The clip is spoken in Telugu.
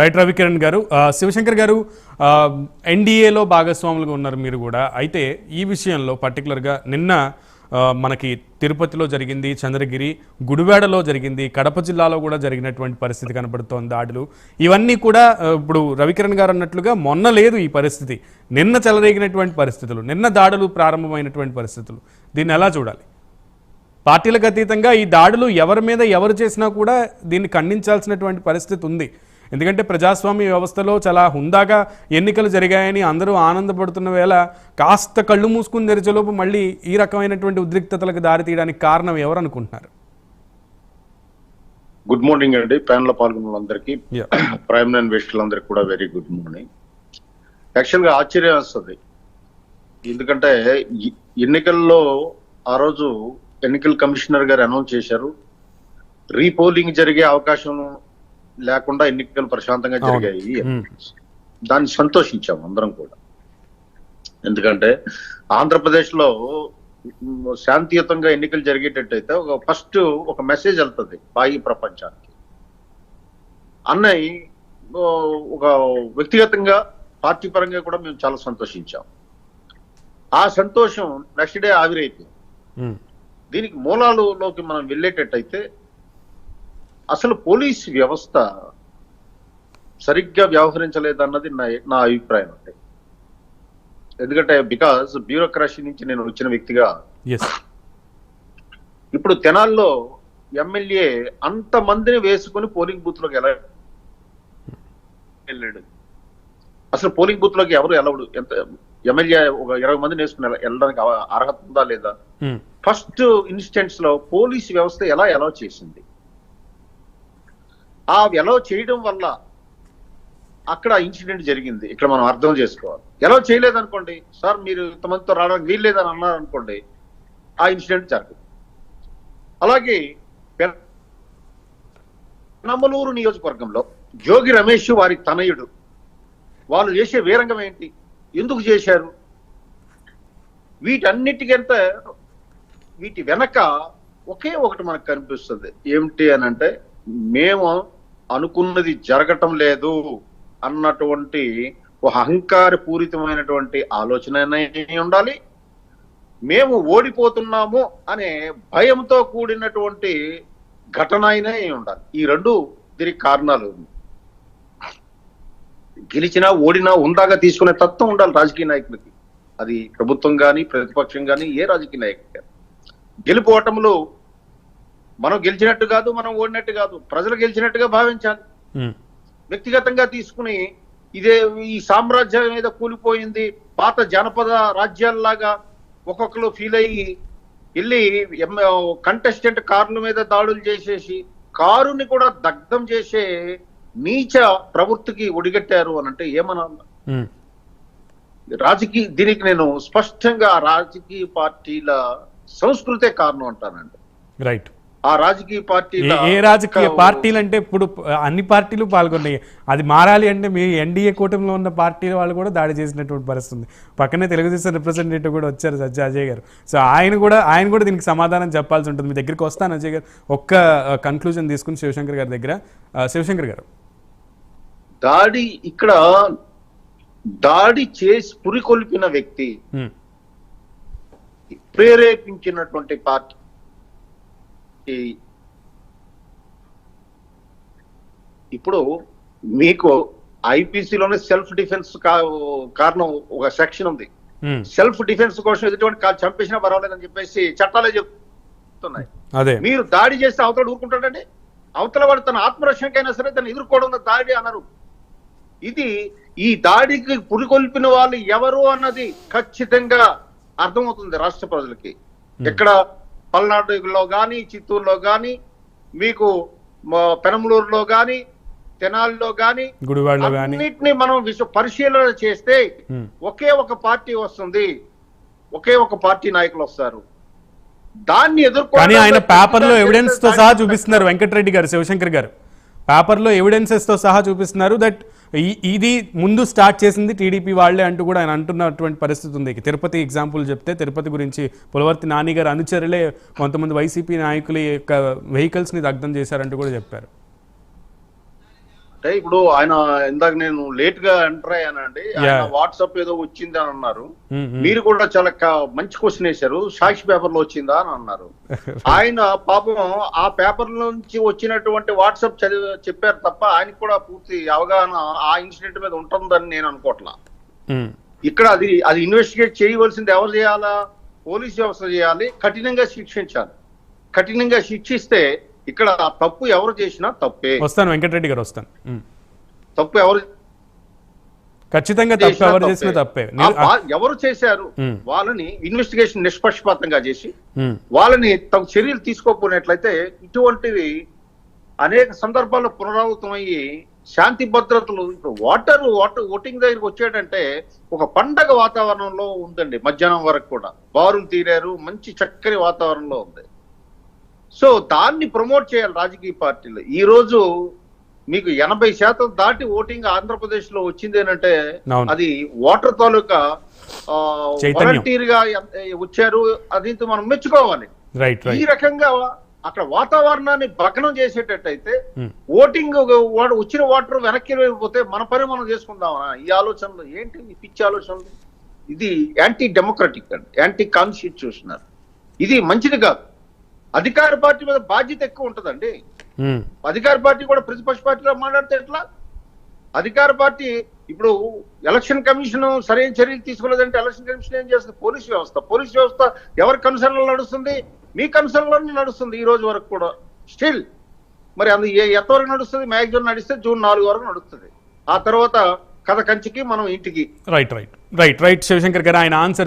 రైట్ రవికిరణ్ గారు శివశంకర్ గారు ఎన్డీఏలో భాగస్వాములుగా ఉన్నారు మీరు కూడా. అయితే ఈ విషయంలో పర్టికులర్గా నిన్న మనకి తిరుపతిలో జరిగింది చంద్రగిరి గుడివాడలో జరిగింది కడప జిల్లాలో కూడా జరిగినటువంటి పరిస్థితి కనబడుతోంది దాడులు ఇవన్నీ కూడా ఇప్పుడు రవికిరణ్ గారు అన్నట్లుగా మొన్న లేదు ఈ పరిస్థితి. నిన్న చెలరేగినటువంటి పరిస్థితులు నిన్న దాడులు ప్రారంభమైనటువంటి పరిస్థితులు. దీన్ని ఎలా చూడాలి? పార్టీలకు అతీతంగా ఈ దాడులు ఎవరి మీద ఎవరు చేసినా కూడా దీన్ని ఖండించాల్సినటువంటి పరిస్థితి ఉంది. ఎందుకంటే ప్రజాస్వామ్య వ్యవస్థలో చాలా హుందాగా ఎన్నికలు జరిగాయని అందరూ ఆనందపడుతున్న వేళ కాస్త కళ్ళు మూసుకుని తెరిచేలోపు మళ్ళీ ఈ రకమైనటువంటి ఉద్రిక్తతలకు దారితీయడానికి కారణం ఎవరు అనుకుంటున్నారు గుడ్ మార్నింగ్ అండి. ప్యాన్లో పాల్గొన్న వాళ్ళందరికీ. ప్రైమ్ నైన్ వేస్టులందరికీ కూడా వెరీ గుడ్ మార్నింగ్. యాక్చువల్గా ఆశ్చర్యం వస్తుంది. ఎందుకంటే ఎన్నికల్లో ఆ రోజు ఎన్నికల కమిషనర్ గారు అనౌన్స్ చేశారు. రీపోలింగ్ జరిగే అవకాశం లేకుండా ఎన్నికలు ప్రశాంతంగా. జరిగాయి. దాన్ని సంతోషించాము అందరం కూడా. ఎందుకంటే ఆంధ్రప్రదేశ్లో శాంతియుతంగా ఎన్నికలు జరిగేటట్టయితే ఒక ఫస్ట్ ఒక మెసేజ్ వెళ్తుంది బాహ్య ప్రపంచానికి. అన్నయ్య ఒక వ్యక్తిగతంగా పార్టీ పరంగా కూడా మేము చాలా సంతోషించాం. ఆ సంతోషం నెక్స్ట్ డే ఆవిరైపోయింది. దీనికి మూలాలలోకి మనం వెళ్ళేటట్టయితే అసలు పోలీస్ వ్యవస్థ సరిగ్గా వ్యవహరించలేదన్నది నా నా అభిప్రాయం అండి. ఎందుకంటే బికాస్ బ్యూరోక్రసీ నుంచి నేను వచ్చిన వ్యక్తిగా ఇప్పుడు తెనాల్లో ఎమ్మెల్యే అంత మందిని వేసుకుని పోలింగ్ బూత్లోకి ఎలా వెళ్ళాడు? అసలు పోలింగ్ బూత్లోకి ఎవరు వెళ్ళవడు ఎంత ఎమ్మెల్యే ఒక ఇరవై మందిని వేసుకుని వెళ్ళ- వెళ్ళడానికి అర్హత ఉందా లేదా? ఉమ్, ఫస్ట్ ఇన్స్టెంట్స్లో పోలీస్ వ్యవస్థ ఎలా ఎలా చేసింది? ఆ ఎలా చేయడం వల్ల అక్కడ ఇన్సిడెంట్ జరిగింది. ఇక్కడ మనం అర్థం చేసుకోవాలి. ఎలా చేయలేదనుకోండి సార్ మీరు ఇంతమందితో రావడానికి వీల్లేదని అన్నారు అనుకోండి ఆ ఇన్సిడెంట్ జరగదు. అలాగే పెనమలూరు నియోజకవర్గంలో జోగి రమేష్ వారి తనయుడు వాళ్ళు చేసే వీరంగం ఏంటి ఎందుకు చేశారు? వీటన్నిటికంత వీటి వెనక ఒకే ఒకటి మనకు కనిపిస్తుంది. ఏమిటి అని అంటే మేము అనుకున్నది జరగటం లేదు అన్నటువంటి ఒక అహంకార పూరితమైనటువంటి ఆలోచన ఉండాలి. మేము ఓడిపోతున్నాము అనే భయంతో కూడినటువంటి ఘటన అయినా ఉండాలి. ఈ రెండు దీనికి కారణాలు గెలిచినా ఓడినా ఉందాగా తీసుకునే తత్వం ఉండాలి రాజకీయ నాయకులకి. అది ప్రభుత్వం కానీ ప్రతిపక్షం కానీ ఏ రాజకీయ నాయకుడు కానీ గెలుపు ఓటములు మనం గెలిచినట్టు కాదు మనం ఓడినట్టు కాదు. ప్రజలు గెలిచినట్టుగా భావించాలి. వ్యక్తిగతంగా తీసుకుని ఇదే ఈ సామ్రాజ్యం మీద కూలిపోయింది పాత జానపద రాజ్యాల్లాగా ఒక్కొక్కరు ఫీల్ అయ్యి వెళ్ళి కంటెస్టెంట్ కార్ల మీద దాడులు చేసేసి కారుని కూడా దగ్ధం చేసే నీచ ప్రవృత్తికి ఒడిగట్టారు అని అంటే ఏమనాలి ఉమ్, రాజకీయ దీనికి నేను స్పష్టంగా రాజకీయ పార్టీల సంస్కృతే కారణం అంటానండి. రైట్ ఆ రాజకీయ పార్టీల ఏ- రాజకీయ పార్టీలు అంటే ఇప్పుడు అన్ని పార్టీలు పాల్గొన్నాయి. అది మారాలి అంటే మీ ఎన్డీఏ కూటమిలో ఉన్న పార్టీల వాళ్ళు కూడా దాడి చేసినటువంటి పరిస్థితి ఉంది పక్కనే తెలుగుదేశం రిప్రజెంటేటివ్ కూడా వచ్చారు సజ్జ అజయ్ గారు. సో ఆయన కూడా ఆయన కూడా దీనికి సమాధానం చెప్పాల్సి ఉంటుంది. మీ దగ్గరికి వస్తాను అజయ్ గారు. ఒక్క కన్క్లూజన్ తీసుకుని శివశంకర్ గారి దగ్గర. శివశంకర్ గారు. దాడి ఇక్కడ దాడి చేసి పురికొల్పిన వ్యక్తి ప్రేరేపించినటువంటి పార్టీ. ఇప్పుడు మీకు ఐపీసీలోనే సెల్ఫ్ డిఫెన్స్ కారణం ఒక సెక్షన్ ఉంది. సెల్ఫ్ డిఫెన్స్ కోసం ఎదుటి చంపేసినా పర్వాలేదని చెప్పేసి చట్టాలే చెప్తున్నాయి. అదే. మీరు దాడి చేస్తే అవతల ఊరుకుంటాడండి? అవతల వాడు తన ఆత్మరక్షణకైనా సరే దాన్ని ఎదుర్కోవడం దాడి అన్నారు ఇది ఈ దాడికి పురికొల్పిన వాళ్ళు ఎవరు అన్నది ఖచ్చితంగా అర్థమవుతుంది రాష్ట్ర ప్రజలకి. ఎక్కడ పల్నాడులో గాని చిత్తూరులో గాని మీకు పెనమలూరులో గాని తెనాలిలో కానీ అన్నిటిని మనం విశ్వ పరిశీలన చేస్తే ఒకే ఒక పార్టీ వస్తుంది. ఒకే ఒక పార్టీ నాయకులు వస్తారు. దాన్ని ఎదుర్కో కానీ ఆయన పేపర్లో ఎవిడెన్స్తో సహా చూపిస్తున్నారు వెంకటరెడ్డి గారు శివశంకర్ గారు. పేపర్లో ఎవిడెన్సెస్తో సహా చూపిస్తున్నారు దట్ ఇది ముందు స్టార్ట్ చేసింది టీడీపీ వాళ్ళే అంటూ కూడా ఆయన అంటున్నటువంటి పరిస్థితి ఉంది. తిరుపతి ఎగ్జాంపుల్ చెప్తే తిరుపతి గురించి పులవర్తి నాని గారు అనుచరులే కొంతమంది వైసీపీ నాయకుల యొక్క వెహికల్స్ని దగ్ధం చేశారంటూ కూడా చెప్పారు. అంటే ఇప్పుడు ఆయన ఇందాక నేను లేట్గా ఎంటర్ అయ్యానండి. ఆయన. వాట్సాప్ ఏదో వచ్చింది అని అన్నారు. ఉమ్, ఉమ్. మీరు కూడా చాలా మంచి క్వశ్చన్ వేశారు. సాక్షి పేపర్లో వచ్చిందా అని అన్నారు. ఆయన పాపం ఆ పేపర్ నుంచి వచ్చినటువంటి వాట్సాప్ చదివి చెప్పారు తప్ప ఆయనకు కూడా పూర్తి అవగాహన ఆ ఇన్సిడెంట్ మీద ఉంటుందని నేను అనుకోవట్లా ఉమ్, ఇక్కడ అది అది ఇన్వెస్టిగేట్ చేయవలసింది ఎవరు చేయాలా? పోలీస్ వ్యవస్థ చేయాలి. కఠినంగా శిక్షించాలి. కఠినంగా శిక్షిస్తే ఇక్కడ తప్పు ఎవరు చేసినా తప్పే. వస్తాను వెంకటరెడ్డి గారు వస్తాను. తప్పు ఎవరు ఖచ్చితంగా తప్పు ఎవరు చేసినా తప్పే. ఎవరు చేశారు? వాళ్ళని ఇన్వెస్టిగేషన్ నిష్పక్షపాతంగా చేసి వాళ్ళని తగు చర్యలు తీసుకోకపోయినట్లయితే ఇటువంటివి అనేక సందర్భాల్లో పునరావృతమయ్యి శాంతి భద్రతలు ఇప్పుడు వాటర్ వాటర్ ఓటింగ్ దగ్గరికి వచ్చాడంటే ఒక పండగ వాతావరణంలో ఉందండి మధ్యాహ్నం వరకు కూడా. బారులు తీరారు మంచి చక్కని వాతావరణంలో ఉంది. సో దాన్ని ప్రమోట్ చేయాలి రాజకీయ పార్టీలు. ఈ రోజు మీకు ఎనభై శాతం దాటి ఓటింగ్ ఆంధ్రప్రదేశ్లో వచ్చింది అవును. అది ఓటర్ తాలూకా. వాలంటీర్గా వచ్చారు అది మనం మెచ్చుకోవాలి. ఈ రకంగా అక్కడ వాతావరణాన్ని భగ్నం చేసేటట్టయితే ఉమ్, ఓటింగ్ వాడు వచ్చిన ఓటర్ వెనక్కి వెళ్ళిపోతే మన పని మనం చేసుకుందామా? ఈ ఆలోచనలు ఏంటి? ఈ పిచ్చి ఆలోచనలు? ఇది యాంటీ డెమోక్రటిక్ అండి. యాంటీ కాన్స్టిట్యూషనల్ ఇది మంచిది కాదు. అధికార పార్టీ మీద బాధ్యత ఎక్కువ ఉంటుందండి. అధికార పార్టీ కూడా ప్రతిపక్ష పార్టీలో మాట్లాడితే ఎట్లా? అధికార పార్టీ ఇప్పుడు ఎలక్షన్ కమిషన్ సరైన చర్యలు తీసుకోలేదంటే ఎలక్షన్ కమిషన్ ఏం చేస్తుంది? పోలీస్ వ్యవస్థ. పోలీస్ వ్యవస్థ ఎవరి కన్సర్న్లో నడుస్తుంది? మీ కన్సర్న్లోనే నడుస్తుంది ఈ రోజు వరకు కూడా. స్టిల్. మరి అందు ఏ ఎంతవరకు నడుస్తుంది? మ్యాక్సిమం నడిస్తే జూన్ నాలుగు వరకు నడుస్తుంది. ఆ తర్వాత కథ కంచికి మనం ఇంటికి. Right right right right Shivashankar garu ఆయన ఆన్సర్